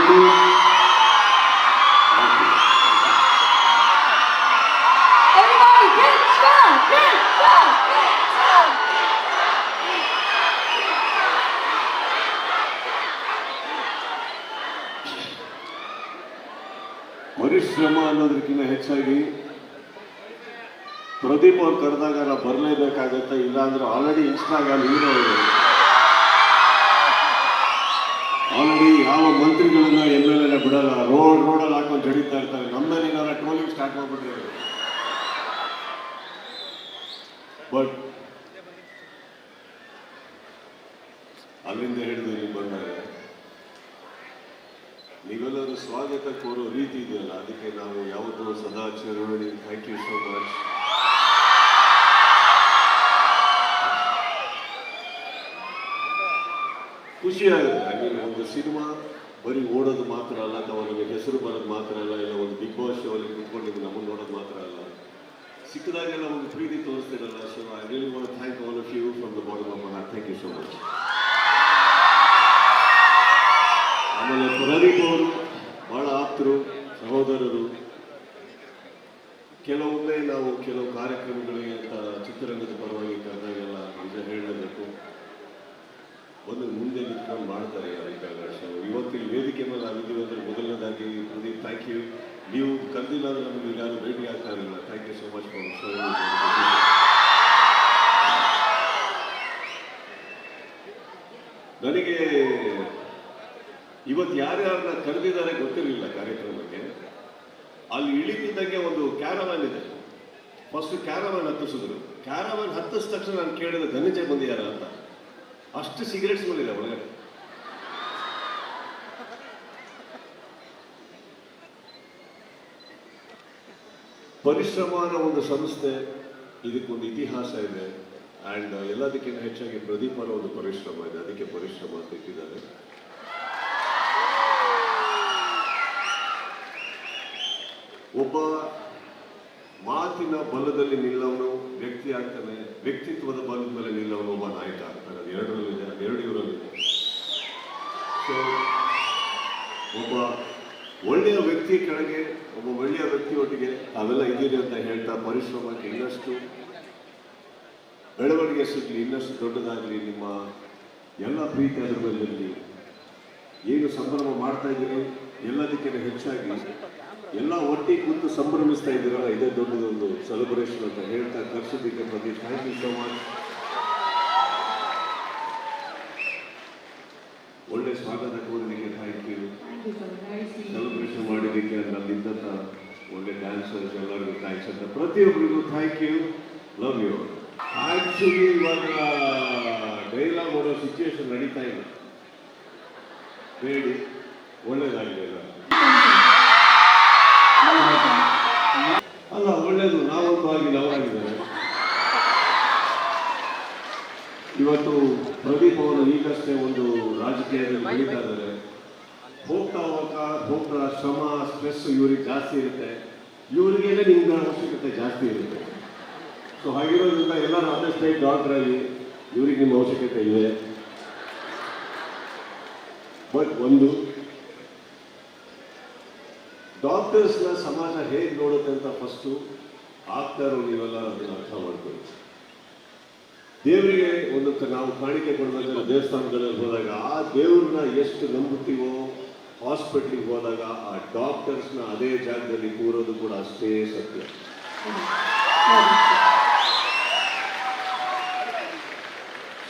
ಇವತ್ತು Everybody, big strong, big strong, big strong. ಪರಿಶ್ರಮ ಅನ್ನೋದಕ್ಕಿಂತ ಹೆಚ್ಚಾಗಿ ಪ್ರದೀಪ್ ಅವ್ರು ಕರೆದಾಗ ನಾವು ಬರಲೇಬೇಕಾಗತ್ತೆ ಇಲ್ಲಾಂದ್ರೆ ಆಲ್ರೆಡಿ ಇನ್ಸ್ಟಾಗ್ರಾಮ್ ಹೀರೋ ಆಲ್ರೆಡಿ ಜಡಿತಾ ಇರ್ತಾರೆ ನಮ್ಮಲ್ಲಿ ಏನಾರ ಟ್ರೋಲಿಂಗ್ ಸ್ಟಾರ್ಟ್ ಮಾಡ್ಬಿಟ್ರೆ ಬಟ್ ಅಲ್ಲಿಂದ ಹಿಡಿದು ನೀವು ಬಂದಾಗ ನೀವೆಲ್ಲರೂ ಸ್ವಾಗತ ಕೋರೋ ರೀತಿ ಇದೆಯಲ್ಲ, ಅದಕ್ಕೆ ನಾವು ಯಾವತ್ತೂ ಸದಾ ಚಿರಋಣಿ ಥ್ಯಾಂಕ್ ಯು ಸೋ ಮಚ್ ಖುಷಿ ಆಗುತ್ತೆ. ಐ ಮೀನ್ ಒಂದು ಸಿನಿಮಾ ಬರೀ ಓಡೋದು ಮಾತ್ರ ಅಲ್ಲ, ಅಥವಾ ಹೆಸರು ಬರೋದು ಮಾತ್ರ ಅಲ್ಲ, ಇಲ್ಲ ಒಂದು ಬಿಗ್ ಬಾಸ್ ಶೋ ಅಲ್ಲಿ ಕುತ್ಕೊಂಡು ನೀವು ನಮ್ಮನ್ನು ನೋಡೋದು ಮಾತ್ರ ಅಲ್ಲ. ಸಿಕ್ಕದಾಗೆಲ್ಲ ಒಂದು ಪ್ರೀತಿ ತೋರಿಸ್ತಿರಲ್ಲ so I really want thank all of you from the bottom of my thank you so much ಆಮೇಲೆ ಪ್ರದೀಪ್ ಅವರು ಬಹಳ ಆಪ್ತರು, ಸಹೋದರರು. ಕೆಲವೊಮ್ಮೆ ನಾವು ಕೆಲವು ಕಾರ್ಯಕ್ರಮಗಳಿಗೆ ಅಂತ ಚಿತ್ರರಂಗದ ಪರವಾಗಿ ಕರೆದಾಗೆಲ್ಲ ನಿಜ ಹೇಳಬೇಕು ಒಂದು ಮುಂದೆ ನಿಂತ್ಕೊಂಡು ಮಾಡ್ತಾರೆ ಇವತ್ತು ಈ ವೇದಿಕೆ ಮೇಲೆ ನಾವಿದ್ದೀವಿ ಅಂದ್ರೆ ಮೊದಲನೇದಾಗಿ ಪ್ರದೀಪ್ ಥ್ಯಾಂಕ್ ಯು ನೀವು ಕರೆದಿಲ್ಲ ಅಂದ್ರೆ ನಮಗೆ ಯಾರು ಭೇಟಿ ಆಗ್ತಾ ಇರಲಿಲ್ಲ. Thank you so much for show ನನಗೆ ಇವತ್ತು ಯಾರ್ಯಾರನ್ನ ಕರೆದಿದ್ದಾರೆ ಗೊತ್ತಿರಲಿಲ್ಲ ಕಾರ್ಯಕ್ರಮಕ್ಕೆ. ಅಲ್ಲಿ ಇಳಿತಿದ್ದಂಗೆ ಒಂದು ಕ್ಯಾರವಾನ್ ಇದೆ. ಫಸ್ಟ್ ಕ್ಯಾರವಾನ್ ಹತ್ತಿಸಿದ್ರು. ಕ್ಯಾರವಾನ್ ಹತ್ತಿದ ತಕ್ಷಣ ನಾನು ಕೇಳಿದೆ ಧನಂಜಯ ಬಂದಿದ್ದಾರೆ? ಅಂತ. ಅಷ್ಟು ಸಿಗರೇಟ್ ಸ್ಮೆಲ್ ಇಲ್ಲ ಒಳಗಡೆ. ಪರಿಶ್ರಮ ಅನ್ನೋ ಒಂದು ಸಂಸ್ಥೆ, ಇದಕ್ಕೊಂದು ಇತಿಹಾಸ ಇದೆ. ಆ್ಯಂಡ್ ಎಲ್ಲದಕ್ಕಿಂತ ಹೆಚ್ಚಾಗಿ ಪ್ರದೀಪ್ ಅನ್ನೋ ಒಂದು ಪರಿಶ್ರಮ ಇದೆ. ಅದಕ್ಕೆ ಪರಿಶ್ರಮ ಅಂತ ಇಟ್ಟಿದ್ದಾರೆ. ಒಬ್ಬ ಮಾತಿನ ಬಲದಲ್ಲಿ ನಿಲ್ಲವನು, ವ್ಯಕ್ತಿ ಆಗ್ತಾನೆ, ವ್ಯಕ್ತಿತ್ವದ ಬಲದ ಮೇಲೆ ನಿಲ್ಲವನು ಒಬ್ಬ ನಾಯಕ ಆಗ್ತಾನೆ ಅದು ಎರಡರಲ್ಲಿದೆ, ಅದು ಎರಡು ಇವರಲ್ಲಿದೆ. ಸೊ ಒಬ್ಬ ಒಳ್ಳೆಯ ವ್ಯಕ್ತಿ ಕೆಳಗೆ, ಒಬ್ಬ ಒಳ್ಳೆಯ ವ್ಯಕ್ತಿಯೊಟ್ಟಿಗೆ ಅವೆಲ್ಲ ಇದ್ದೀರಿ ಅಂತ ಹೇಳ್ತಾ ಪರಿಶ್ರಮಕ್ಕೆ ಇನ್ನಷ್ಟು ಬೆಳವಣಿಗೆ ಸಿಗಲಿ, ಇನ್ನಷ್ಟು ದೊಡ್ಡದಾಗಲಿ, ನಿಮ್ಮ ಎಲ್ಲ ಪ್ರೀತಿ ಅದರ ಮೇಲೆ ಏನು ಸಂಭ್ರಮ ಮಾಡ್ತಾ ಇದ್ದೀರಿ? ಎಲ್ಲದಕ್ಕಿಂತ ಹೆಚ್ಚಾಗಿ ಎಲ್ಲ ಒಟ್ಟಿಗೆ ಕುಂತು ಸಂಭ್ರಮಿಸ್ತಾ ಇದ್ದೀರಲ್ಲ, ಇದೇ ದೊಡ್ಡದೊಂದು ಸೆಲೆಬ್ರೇಷನ್ ಅಂತ ಹೇಳ್ತಾ ಕರ್ಸಿದ್ದಕ್ಕೆ ಪ್ರತಿ ಥ್ಯಾಂಕ್ ಯು ಸೋ ಮಚ್ ಒಳ್ಳೆ ಸ್ವಾಗತ ಕೋರಿದಕ್ಕೆ ಥ್ಯಾಂಕ್ ಯು ಸೆಲೆಬ್ರೇಷನ್ ಮಾಡಿದ್ದಕ್ಕೆ ನಲ್ಲಿದ್ದಂಥ ಒಳ್ಳೆ ಡ್ಯಾನ್ಸರ್ಸ್ ಎಲ್ಲರಿಗೂ ಥ್ಯಾಂಕ್ಸ್ ಅಂತ ಪ್ರತಿಯೊಬ್ಬರಿಗೂ thank you love you actually ಇವಾಗ ಡೈಲಾಗ್ ಓಡೋ ಸಿಚುವೇಶನ್ ನಡೀತಾ ಇಲ್ಲ. ಬೇಡಿ ಒಳ್ಳೇದಾಗಲಿ ಅಲ್ಲ, ಒಳ್ಳೇದು ನಾವೊಂದು ಆಗಿದೆ ಅವರಾಗಿದ್ದಾರೆ ಇವತ್ತು ಪ್ರದೀಪ್ ಅವರು ಈಗಷ್ಟೇ ಒಂದು ರಾಜಕೀಯದಲ್ಲಿ ಬೆಳೀತಾ ಇದ್ದಾರೆ. ಹೋಗ್ತಾ ಹೋಗ್ತಾ ಹೋಗ್ತಾ ಶ್ರಮ ಸ್ಟ್ರೆಸ್ ಇವ್ರಿಗೆ ಜಾಸ್ತಿ ಇರುತ್ತೆ. ಇವರಿಗೇನೆ ನಿಮ್ಮ ಅವಶ್ಯಕತೆ ಜಾಸ್ತಿ ಇರುತ್ತೆ. ಸೊ ಹಾಗಿರೋದ್ರಿಂದ ಎಲ್ಲರೂ ಅದೇ ಸ್ಟೇಟ್ ಡಾಕ್ಟರ್ ಆಗಿ ಇವ್ರಿಗೆ ನಿಮ್ಮ ಅವಶ್ಯಕತೆ ಇದೆ. ಬಟ್ ಒಂದು ಡಾಕ್ಟರ್ಸ್ನ ಸಮಾಜ ಹೇಗೆ ನೋಡುತ್ತೆ ಅಂತ ಫಸ್ಟು ಆಗ್ತಾರೋ ನೀವೆಲ್ಲ ಅದನ್ನು ಅರ್ಥ ಮಾಡ್ಕೊಳ್ಳಿ. ದೇವರಿಗೆ ಒಂದು ನಾವು ಕಾಣಿಕೆ ಕೊಡಬೇಕಾದ್ರೆ ದೇವಸ್ಥಾನಗಳಲ್ಲಿ ಹೋದಾಗ ಆ ದೇವ್ರನ್ನ ಎಷ್ಟು ನಂಬುತ್ತೀವೋ ಹಾಸ್ಪಿಟ್ಲಿಗೆ ಹೋದಾಗ ಆ ಡಾಕ್ಟರ್ಸ್ನ ಅದೇ ಜಾಗದಲ್ಲಿ ಕೂರೋದು ಕೂಡ ಅಷ್ಟೇ ಸತ್ಯ.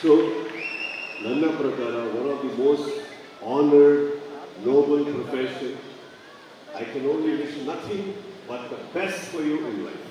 ಸೊ ನನ್ನ ಪ್ರಕಾರ one of the most honoured noble profession I can only wish nothing but the best for you in life.